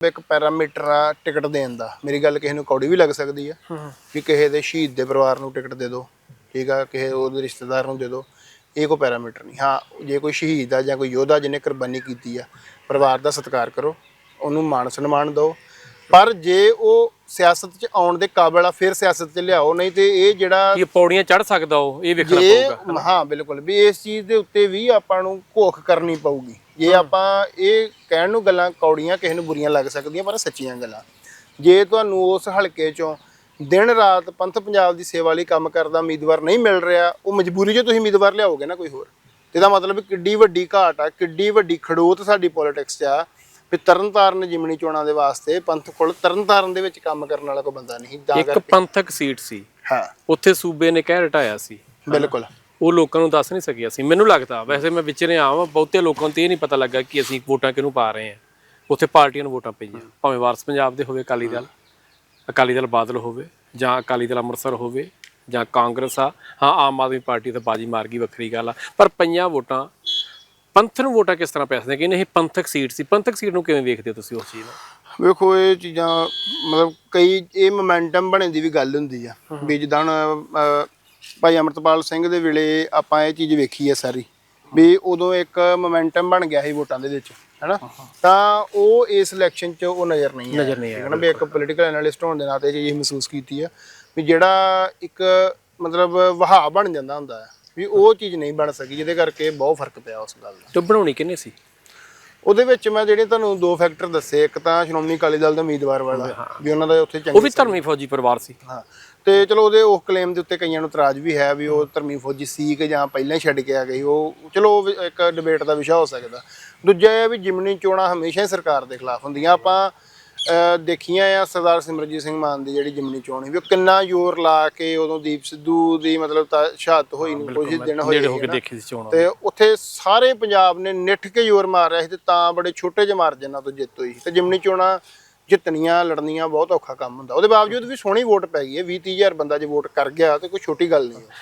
ਇੱਕ ਪੈਰਾਮੀਟਰ ਆ ਟਿਕਟ ਦੇਣ ਦਾ। ਮੇਰੀ ਗੱਲ ਕਿਸੇ ਨੂੰ ਕੌੜੀ ਵੀ ਲੱਗ ਸਕਦੀ ਆ ਵੀ ਕਿਸੇ ਦੇ ਸ਼ਹੀਦ ਦੇ ਪਰਿਵਾਰ ਨੂੰ ਟਿਕਟ ਦੇ ਦਿਓ ਠੀਕ ਆ? ਕਿਸੇ ਉਹਦੇ ਰਿਸ਼ਤੇਦਾਰ ਨੂੰ ਦੇ ਦਿਓ ਇਹ ਕੋਈ ਪੈਰਾਮੀਟਰ ਨਹੀਂ। ਹਾਂ ਜੇ ਕੋਈ ਸ਼ਹੀਦ ਆ ਜਾਂ ਕੋਈ ਯੋਧਾ ਜਿਹਨੇ ਕੁਰਬਾਨੀ ਕੀਤੀ ਆ ਪਰਿਵਾਰ ਦਾ ਸਤਿਕਾਰ ਕਰੋ ਉਹਨੂੰ ਮਾਣ ਸਨਮਾਨ ਦਿਓ। ਪਰ ਜੇ ਉਹ ਸਿਆਸਤ 'ਚ ਆਉਣ ਦੇ ਕਾਬਿਲ ਆ ਫਿਰ ਸਿਆਸਤ 'ਚ ਲਿਆਓ ਨਹੀਂ ਤੇ ਇਹ ਜਿਹੜਾ ਇਹ ਪੌੜੀਆਂ ਚੜ ਸਕਦਾ ਉਹ ਇਹ ਵੇਖਣਾ ਪਊਗਾ। ਹਾਂ ਬਿਲਕੁਲ। ਵੀ ਇਸ ਚੀਜ਼ ਦੇ ਉੱਤੇ ਵੀ ਆਪਾਂ ਨੂੰ ਘੋਖ ਕਰਨੀ ਪਊਗੀ। ਜੇ ਆਪਾਂ ਇਹ ਕਹਿਣ ਨੂੰ ਗੱਲਾਂ ਕੌੜੀਆਂ ਕਿਸੇ ਨੂੰ ਬੁਰੀਆਂ ਲੱਗ ਸਕਦੀਆਂ ਪਰ ਸੱਚੀਆਂ ਗੱਲਾਂ। ਜੇ ਤੁਹਾਨੂੰ ਉਸ ਹਲਕੇ ਚੋਂ ਦਿਨ ਰਾਤ ਪੰਥ ਪੰਜਾਬ ਦੀ ਸੇਵਾ ਲਈ ਕੰਮ ਕਰਦਾ ਉਮੀਦਵਾਰ ਨਹੀਂ ਮਿਲ ਰਿਹਾ ਉਹ ਮਜਬੂਰੀ 'ਚ ਤੁਸੀਂ ਉਮੀਦਵਾਰ ਲਿਆਓਗੇ ਨਾ ਕੋਈ ਹੋਰ। ਇਹਦਾ ਮਤਲਬ ਕਿੱਡੀ ਵੱਡੀ ਘਾਟ ਆ ਕਿੱਡੀ ਵੱਡੀ ਖੜੋਤ ਸਾਡੀ ਪੋਲਿਟਿਕਸ 'ਚ ਆ ਵੀ ਤਰਨਤਾਰਨ ਜਿਮਣੀ ਚੋਣਾਂ ਦੇ ਵਾਸਤੇ ਪੰਥ ਕੋਲ ਤਰਨਤਾਰਨ ਦੇ ਵਿੱਚ ਕੰਮ ਕਰਨ ਵਾਲਾ ਕੋਈ ਬੰਦਾ ਨਹੀਂ ਇੱਕ ਪੰਥਕ ਸੀਟ ਸੀ। ਹਾਂ। ਉੱਥੇ ਸੂਬੇ ਨੇ ਕਹਿ ਹਟਾਇਆ ਸੀ। ਬਿਲਕੁਲ। ਉਹ ਲੋਕਾਂ ਨੂੰ ਦੱਸ ਨਹੀਂ ਸਕਿਆ ਸੀ। ਮੈਨੂੰ ਲੱਗਦਾ ਵੈਸੇ ਮੈਂ ਵਿਚਰੇ ਆਵਾਂ ਬਹੁਤੇ ਲੋਕਾਂ ਨੂੰ ਤੇ ਇਹ ਨਹੀਂ ਪਤਾ ਲੱਗਾ ਕਿ ਅਸੀਂ ਵੋਟਾਂ ਕਿਹਨੂੰ ਪਾ ਰਹੇ ਹਾਂ। ਉੱਥੇ ਪਾਰਟੀਆਂ ਨੂੰ ਵੋਟਾਂ ਪਈਆਂ। ਭਾਵੇਂ ਵਾਰਸ ਪੰਜਾਬ ਦੇ ਹੋਵੇ ਅਕਾਲੀ ਦਲ ਅਕਾਲੀ ਦਲ ਬਾਦਲ ਹੋਵੇ ਜਾਂ ਅਕਾਲੀ ਦਲ ਅੰਮ੍ਰਿਤਸਰ ਹੋਵੇ ਜਾਂ ਕਾਂਗਰਸ ਆ। ਹਾਂ ਆਮ ਆਦਮੀ ਪਾਰਟੀ ਤਾਂ ਬਾਜੀ ਮਾਰ ਗਈ ਵੱਖਰੀ ਗੱਲ ਆ। ਪਰ ਪਈਆਂ ਵੋਟਾਂ ਪੰਥ ਨੂੰ ਵੋਟਾਂ ਕਿਸ ਤਰ੍ਹਾਂ ਪੈ ਸਕਦੀਆਂ ਕਿ ਇਹ ਪੰਥਕ ਸੀਟ ਸੀ। ਪੰਥਕ ਸੀਟ ਨੂੰ ਕਿਵੇਂ ਵੇਖਦੇ ਹੋ ਤੁਸੀਂ ਉਸ ਚੀਜ਼ ਨੂੰ? ਵੇਖੋ ਇਹ ਚੀਜ਼ਾਂ ਮਤਲਬ ਕਈ ਇਹ ਮੋਮੈਂਟਮ ਬਣਨ ਦੀ ਵੀ ਗੱਲ ਹੁੰਦੀ ਆ। ਵੀ ਜਿੱਦਾਂ ਭਾਈ ਅਮਰਤਪਾਲ ਸਿੰਘ ਦੇ ਵੇਲੇ ਆਪਾਂ ਇਹ ਚੀਜ਼ ਵੇਖੀ ਹੈ ਸਾਰੀ ਵੀ ਉਦੋਂ ਇੱਕ ਮੋਮੈਂਟਮ ਬਣ ਗਿਆ ਸੀ ਵੋਟਾਂ ਦੇ ਵਿੱਚ ਹੈਨਾ? ਤਾਂ ਉਹ ਇਸ ਇਲੈਕਸ਼ਨ 'ਚ ਉਹ ਨਜ਼ਰ ਨਹੀਂ ਆਇਆ। ਨਜ਼ਰ ਨਹੀਂ ਨਾ ਵੀ ਇੱਕ ਪੋਲੀਟੀਕਲ ਐਨਾਲਿਸਟ ਹੋਣ ਦੇ ਨਾਤੇ ਇਹ ਚੀਜ਼ ਮਹਿਸੂਸ ਕੀਤੀ ਆ ਵੀ ਜਿਹੜਾ ਇੱਕ ਮਤਲਬ ਵਹਾਅ ਬਣ ਜਾਂਦਾ ਹੁੰਦਾ ਹੈ ਵੀ ਉਹ ਚੀਜ਼ ਨਹੀਂ ਬਣ ਸਕੀ ਜਿਹਦੇ ਕਰਕੇ ਬਹੁਤ ਫ਼ਰਕ ਪਿਆ ਉਸ ਗੱਲ ਦਾ। ਤੇ ਬਣਾਉਣੀ ਕਿੰਨੇ ਸੀ? ਉਹਦੇ ਵਿੱਚ ਮੈਂ ਜਿਹੜੇ ਤੁਹਾਨੂੰ ਦੋ ਫੈਕਟਰ ਦੱਸੇ ਇੱਕ ਤਾਂ ਸ਼੍ਰੋਮਣੀ ਅਕਾਲੀ ਦਲ ਦਾ ਉਮੀਦਵਾਰ ਵਾਲਾ ਵੀ ਉਹਨਾਂ ਦਾ ਉੱਥੇ ਉਹ ਚੰਗੀ ਵੀ ਧਰਮੀ ਫੌਜੀ ਪਰਿਵਾਰ ਸੀ। ਹਾਂ। ਤੇ ਚਲੋ ਉਹਦੇ ਉਸ ਕਲੇਮ ਦੇ ਉੱਤੇ ਕਈਆਂ ਨੂੰ ਇਤਰਾਜ਼ ਵੀ ਹੈ ਵੀ ਉਹ ਧਰਮੀ ਫੌਜੀ ਸੀ ਕਿ ਜਾਂ ਪਹਿਲਾਂ ਹੀ ਛੱਡ ਕੇ ਆ ਗਈ। ਉਹ ਚਲੋ ਉਹ ਇੱਕ ਡਿਬੇਟ ਦਾ ਵਿਸ਼ਾ ਹੋ ਸਕਦਾ। ਦੂਜਾ ਇਹ ਹੈ ਵੀ ਜਿਮਨੀ ਚੋਣਾਂ ਹਮੇਸ਼ਾ ਹੀ ਸਰਕਾਰ ਦੇ ਖਿਲਾਫ ਹੁੰਦੀਆਂ। ਆਪਾਂ ਦੇਖੀਆਂ ਆ ਸਰਦਾਰ ਸਿਮਰਜੀਤ ਸਿੰਘ ਮਾਨ ਦੀ ਜਿਹੜੀ ਜਿਮਨੀ ਚੋਣ ਸੀ ਵੀ ਉਹ ਕਿੰਨਾ ਜ਼ੋਰ ਲਾ ਕੇ ਉਦੋਂ ਦੀਪ ਸਿੱਧੂ ਦੀ ਮਤਲਬ ਤਾਂ ਸ਼ਹਾਦਤ ਹੋਈ ਨੂੰ ਕੁਝ ਦਿਨ ਹੋਏ ਹੋ ਕੇ। ਦੇਖੀ ਸੀ ਚੋਣ ਤੇ ਉੱਥੇ ਸਾਰੇ ਪੰਜਾਬ ਨੇ ਨਿੱਠ ਕੇ ਜ਼ੋਰ ਮਾਰ ਰਿਹਾ ਸੀ ਤੇ ਤਾਂ ਬੜੇ ਛੋਟੇ ਜਿਹੇ ਮਾਰਜਨਾਂ ਤੋਂ ਜਿੱਤ ਹੋਈ ਤੇ ਜਿਮਨੀ ਚੋਣਾਂ ਜਿੱਤਣੀਆਂ ਲੜਨੀਆਂ ਬਹੁਤ ਔਖਾ ਕੰਮ ਹੁੰਦਾ। ਉਹਦੇ ਬਾਵਜੂਦ ਵੀ ਸੋਹਣੀ ਵੋਟ ਪੈ ਗਈ ਹੈ 20 30000 ਬੰਦਾ ਜੇ ਵੋਟ ਕਰ ਗਿਆ ਤੇ ਕੋਈ ਛੋਟੀ ਗੱਲ ਨਹੀਂ ਹੈ।